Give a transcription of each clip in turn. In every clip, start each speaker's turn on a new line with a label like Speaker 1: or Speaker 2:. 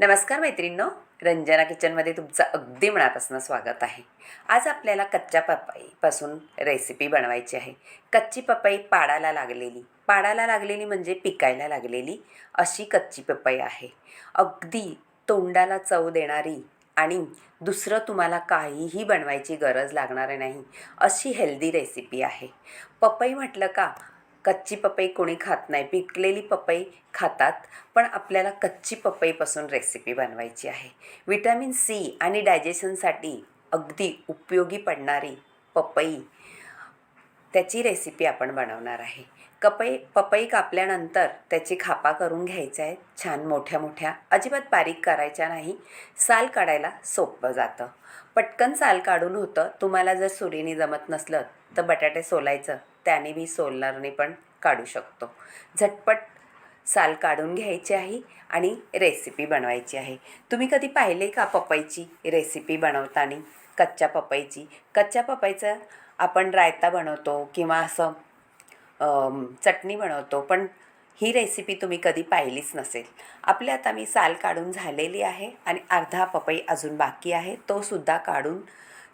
Speaker 1: नमस्कार मैत्रिणींनो रंजना किचनमध्ये तुमचं अगदी मनापासून स्वागत आहे. आज आपल्याला कच्च्या पपईपासून रेसिपी बनवायची आहे. कच्ची पपई पाडाला लागलेली. पाडाला लागलेली म्हणजे पिकायला लागलेली अशी कच्ची पपई आहे. अगदी तोंडाला चव देणारी आणि दुसरं तुम्हाला काहीही बनवायची गरज लागणार नाही अशी हेल्दी रेसिपी आहे. पपई म्हटलं का कच्ची पपई कोणी खात नाही. पिकलेली पपई खातात पण आपल्याला कच्ची पपईपासून रेसिपी बनवायची आहे. विटॅमिन सी आणि डायजेशनसाठी अगदी उपयोगी पडणारी पपई त्याची रेसिपी आपण बनवणार आहे. कपई पपई कापल्यानंतर त्याची खापा करून घ्यायच्या आहेत. छान मोठ्या मोठ्या अजिबात बारीक करायच्या नाही. साल काढायला सोपं जातं. पटकन साल काढून होतं. तुम्हाला जर सुरीने जमत नसलं तर बटाटे सोलायचं. त्याने मी सोलरने पण काढू शकतो. झटपट साल काढून घ्यायची आहे आणि रेसिपी बनवायची आहे. तुम्ही कधी पाहिले का पपईची रेसिपी बनवताना? कच्च्या पपईची. कच्च्या पपईचं आपण रायता बनवतो किंवा असं चटणी बनवतो पण ही रेसिपी तुम्ही कधी पाहिलीच नसेल. आपल्या आता मी साल काढून झालेली आहे आणि अर्धा पपई अजून बाकी आहे तोसुद्धा काढून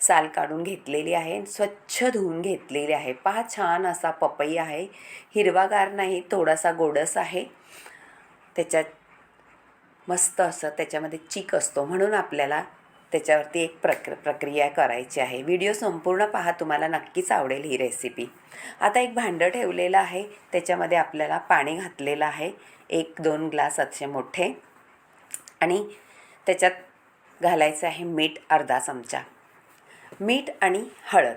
Speaker 1: साल काढून घेतलेली आहे स्वच्छ धुवून घेतलेली आहे. पहा छान असा पपई आहे. हिरवागार नाही थोडासा गोडस आहे. त्याच्यात मस्त असं त्याच्यामध्ये चीक असतो. म्हणून आपल्याला त्याच्यावरती एक प्रक्र प्रक्रिया करायची आहे. व्हिडिओ संपूर्ण पहा तुम्हाला नक्कीच आवडेल ही रेसिपी आता एक भांडं ठेवलेलं आहे. त्याच्यामध्ये आपल्याला पाणी घातलेलं आहे. एक दोन ग्लास असे मोठे. आणि त्याच्यात घालायचं आहे मीठ अर्धा चमचा. मीठ आणि हळद.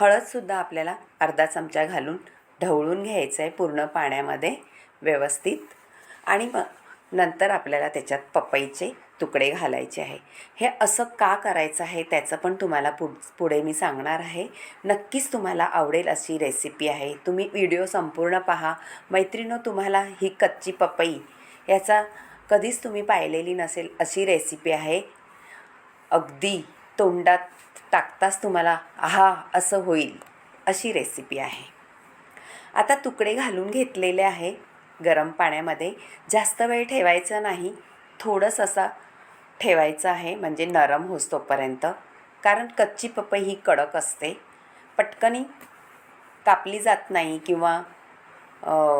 Speaker 1: हळदसुद्धा आपल्याला अर्धा चमचा घालून ढवळून घ्यायचं आहे पूर्ण पाण्यामध्ये व्यवस्थित. आणि मग नंतर आपल्याला त्याच्यात पपईचे तुकडे घालायचे आहे. हे असं का करायचं आहे त्याचं पण तुम्हाला पुढ पुढे मी सांगणार आहे. नक्कीच तुम्हाला आवडेल अशी रेसिपी आहे. तुम्ही व्हिडिओ संपूर्ण पहा. मैत्रिणो तुम्हाला ही कच्ची पपई याचा कधीच तुम्ही पाहिलेली नसेल अशी रेसिपी आहे. अगदी. तोंडात टाकताच तुम्हाला आहा असं होईल अशी रेसिपी आहे. आता तुकडे घालून घेतलेले आहे गरम पाण्यामध्ये. जास्त वेळ ठेवायचं नाही. थोडंसं असा ठेवायचं आहे म्हणजे नरम होसतोपर्यंत कारण कच्ची पपई ही कडक असते. पटकनी कापली जात नाही किंवा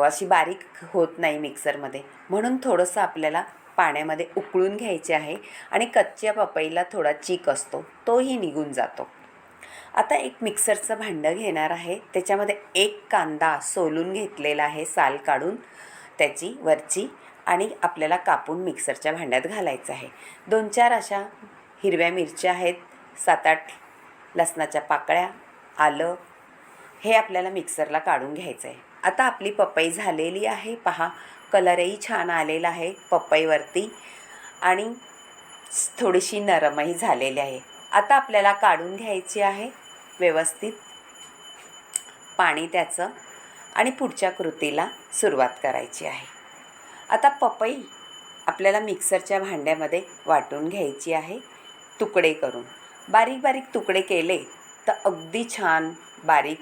Speaker 1: अशी बारीक होत नाही मिक्सरमध्ये म्हणून थोडंसं आपल्याला पाण्यामध्ये उकळून घ्यायचे आहे आणि कच्च्या पपईला थोडा चीक असतो तोही निघून जातो. आता एक मिक्सरचं भांडं घेणार आहे. त्याच्यामध्ये एक कांदा सोलून घेतलेला आहे साल काढून त्याची वरची आणि आपल्याला कापून मिक्सरच्या भांड्यात घालायचं आहे. दोन चार अशा हिरव्या मिरच्या आहेत सात आठ लसणाच्या पाकळ्या आलं हे आपल्याला मिक्सरला काढून घ्यायचं आहे. आता आपली पपई झालेली आहे पहा कलरही छान आलेला आहे पपईवरती आणि थोडीशी नरमही झालेली आहे. आता आपल्याला काढून घ्यायची आहे व्यवस्थित पाणी त्याचं आणि पुढच्या कृतीला सुरुवात करायची आहे. आता पपई आपल्याला मिक्सरच्या भांड्यामध्ये वाटून घ्यायची आहे तुकडे करून. बारीक बारीक तुकडे केले तर अगदी छान बारीक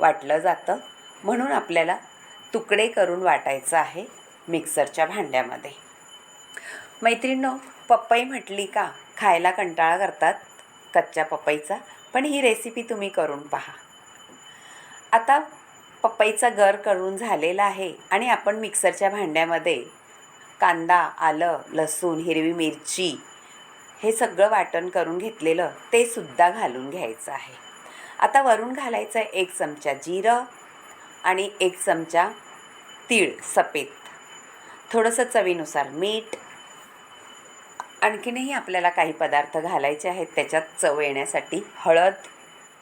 Speaker 1: वाटलं जातं. म्हणून आपल्याला तुकडे करून वाटायचं आहे. मिक्सरच्या भांड्यामध्ये. मैत्रिणींनो पपई म्हटली का खायला कंटाळा करतात कच्च्या पपईचा पण ही रेसिपी तुम्ही करून पहा. आता पपईचा गर करून झालेला आहे आणि आपण मिक्सरच्या भांड्यामध्ये कांदा आलं लसूण हिरवी मिरची हे सगळं वाटण करून घेतलेलं ते सुद्धा घालून घ्यायचं आहे. आता वरून घालायचं आहे एक चमचा जिरं आणि एक चमचा तीळ सफेद थोडंसं चवीनुसार मीठ आणखीनही आपल्याला काही पदार्थ घालायचे आहेत त्याच्यात चव येण्यासाठी हळद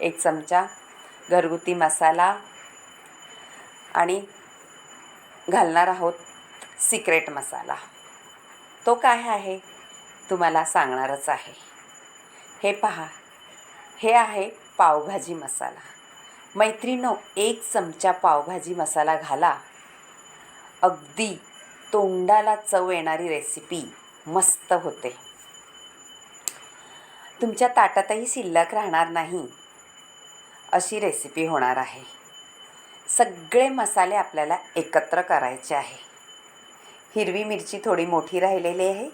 Speaker 1: एक चमचा घरगुती मसाला आणि घालणार आहोत सिक्रेट मसाला. तो काय आहे? तुम्हाला सांगणारच आहे. हे पहा. हे आहे पावभाजी मसाला. मैत्रिणो एक चमचा पावभाजी मसाला घाला. अगदी तोंडाला चव येणारी रेसिपी मस्त होते. तुमच्या ताटातही शिल्लक राहणार नाही अशी रेसिपी होणार आहे. सगळे मसाले आपल्याला एकत्र करायचे आहे. हिरवी मिरची थोडी मोठी राहिलेली आहे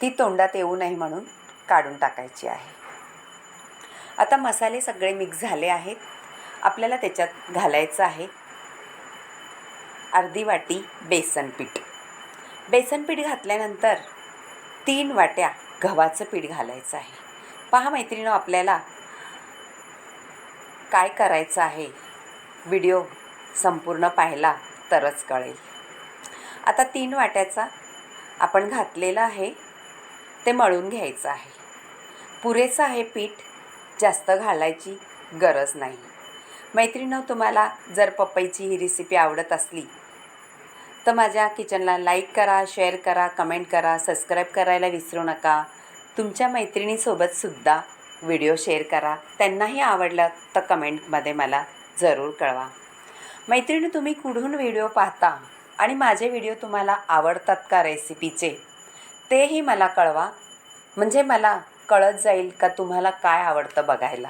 Speaker 1: ती तोंडात येऊ नये म्हणून काढून टाकायची आहे. आता मसाले सगळे मिक्स झाले आहेत आपल्याला त्याच्यात घालायचं आहे. अर्धी वाटी बेसन पीठ. बेसन पीठ घातल्यानंतर तीन वाट्या गव्हाचं पीठ घालायचं आहे. पहा मैत्रिणं आपल्याला काय करायचं आहे? व्हिडिओ संपूर्ण पाहिला तरच कळेल. आता तीन वाट्याचा आपण घातलेलं आहे ते मळून घ्यायचं आहे. पुरेसं आहे पीठ जास्त घालायची गरज नाही. मैत्रिणं तुम्हाला जर पपईची ही रेसिपी आवडत असली तर माझ्या किचनला लाईक करा शेअर करा कमेंट करा सबस्क्राईब करायला विसरू नका. तुमच्या मैत्रिणीसोबतसुद्धा व्हिडिओ शेअर करा. त्यांनाही आवडलं तर कमेंटमध्ये मला जरूर कळवा. मैत्रिणी तुम्ही कुठून व्हिडिओ पाहता आणि माझे व्हिडिओ तुम्हाला आवडतात का रेसिपीचे तेही मला कळवा. म्हणजे मला कळत जाईल का तुम्हाला काय आवडतं बघायला.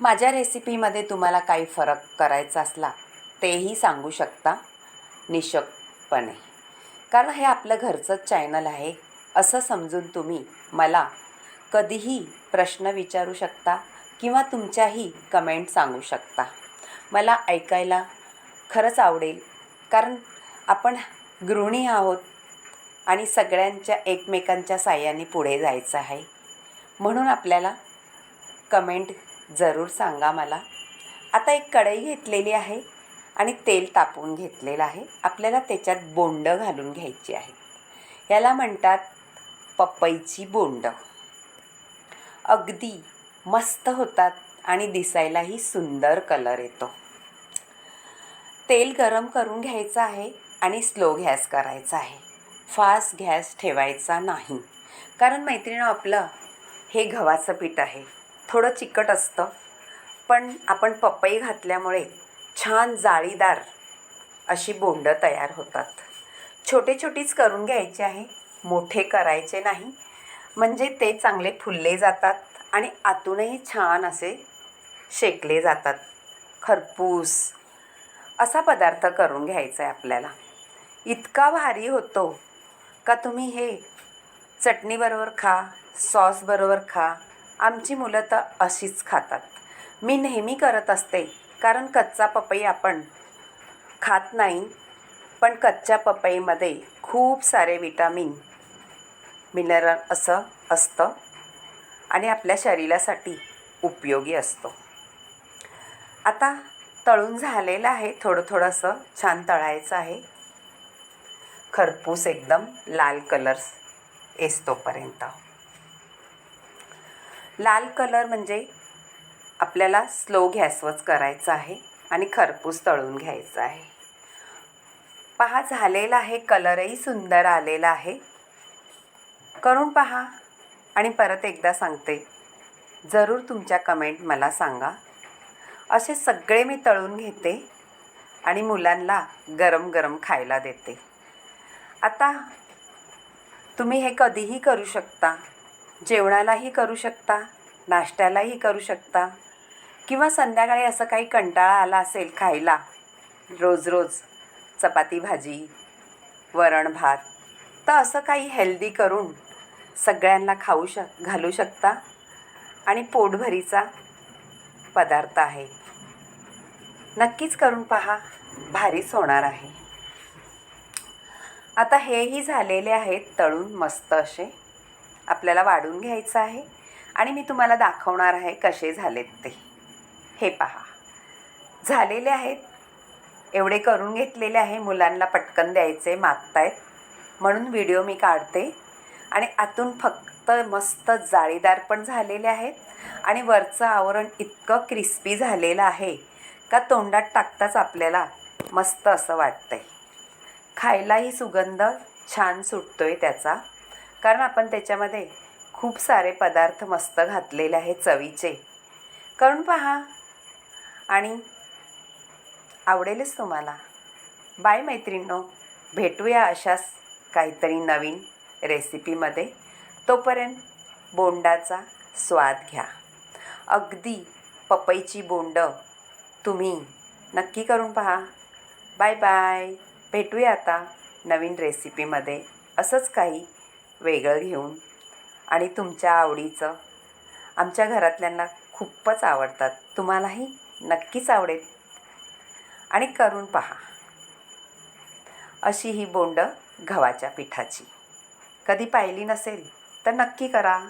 Speaker 1: माझ्या रेसिपीमध्ये तुम्हाला काही फरक करायचा असला तेही सांगू शकता. निशकपणे कारण हे आपलं घरचंच चॅनल आहे असं समजून तुम्ही मला कधीही प्रश्न विचारू शकता किंवा तुमच्याही कमेंट सांगू शकता. मला ऐकायला खरंच आवडेल कारण आपण गृहिणी आहोत आणि सगळ्यांच्या एकमेकांच्या साह्याने पुढे जायचं आहे. म्हणून आपल्याला कमेंट जरूर सांगा मला. आता एक कढई घेतलेली आहे. आणि तेल तापवून घेतलेलं आहे. आपल्याला त्याच्यात बोंड घालून घ्यायची आहेत याला म्हणतात पपईची बोंड. अगदी मस्त होतात आणि दिसायलाही सुंदर कलर येतो. तेल गरम करून घ्यायचं आहे आणि स्लो गॅस करायचा आहे. फास्ट गॅस ठेवायचा नाही. कारण मैत्रिणं आपलं हे गव्हाचं पीठ आहे. थोडं चिकट असतं. पण आपण पपई घातल्यामुळे छान जाळीदार अशी बोंडं तयार होतात. छोटे छोटीच करून घ्यायचे आहे मोठे करायचे नाही. म्हणजे ते चांगले फुलले जातात आणि आतूनही छान असे शेकले जातात. खरपूस असा पदार्थ करून घ्यायचा आहे आपल्याला. इतका भारी होतो. का तुम्ही हे चटणीबरोबर खा सॉसबरोबर खा. आमची मुलं तर अशीच खातात. मी नेहमी करत असते. कारण कच्चा पपई आपण खात नाही पण कच्च्या पपईमध्ये खूप सारे विटामिन मिनरल असं असतं आणि आपल्या शरीरासाठी उपयोगी असतो. आता तळून झालेलं आहे थोडं थोडंसं छान तळायचं आहे. खरपूस एकदम लाल कलर्स येसतोपर्यंत लाल कलर म्हणजे आपल्याला स्लो गॅसवरच करायचं आहे आणि खरपूस तळून घ्यायचं आहे. पहा झालेला आहे कलरही सुंदर आलेला आहे. करून पहा आणि परत एकदा सांगते. जरूर तुमच्या कमेंट मला सांगा. असे सगळे मी तळून घेते आणि मुलांना गरम गरम खायला देते. आता तुम्ही हे कधीही करू शकता. जेवणालाही करू शकता. नाश्त्यालाही करू शकता. किंवा संध्याकाळी असं काही कंटाळा आला असेल खायला रोज रोज चपाती भाजी वरण भात तर असं काही हेल्दी करून सगळ्यांना खाऊ शक घालू शकता. आणि पोटभरीचा पदार्थ आहे. नक्कीच करून पहा भारीच होणार आहे. आता हेही झालेले आहेत तळून मस्त असे. आपल्याला वाढून घ्यायचं आहे. आणि मी तुम्हाला दाखवणार आहे कसे झालेत ते. हे पहा. झालेले आहेत. एवढे करून घेतलेले आहे. मुलांना पटकन द्यायचे मागतायत. म्हणून व्हिडिओ मी काढते. आणि आतून फक्त मस्त जाळीदार पण झालेले आहेत. आणि वरचं आवरण इतकं क्रिस्पी झालेलं आहे का तोंडात टाकताच आपल्याला मस्त असं वाटतंय. खायलाही सुगंध छान सुटतो आहे त्याचा. कारण आपण त्याच्यामध्ये खूप सारे पदार्थ मस्त घातलेले आहेत चवीचे. करून पहा. आणि आवडेलच तुम्हाला. बाय मैत्रिणो भेटूया अशाच काहीतरी नवीन रेसिपीमध्ये. तोपर्यंत बोंडाचा स्वाद घ्या. अगदी पपईची बोंड तुम्ही नक्की करून पहा. Bye bye. भेटूया आता नवीन रेसिपीमध्ये असंच काही वेगळं घेऊन. आणि तुमच्या आवडीचं आमच्या घरातल्यांना खूपच आवडतात. तुम्हालाही नक्कीच आवडेल. आणि करून पहा. अशी ही बोंड गव्हाच्या पिठाची. कधी पाहिली नसेल तर नक्की करा.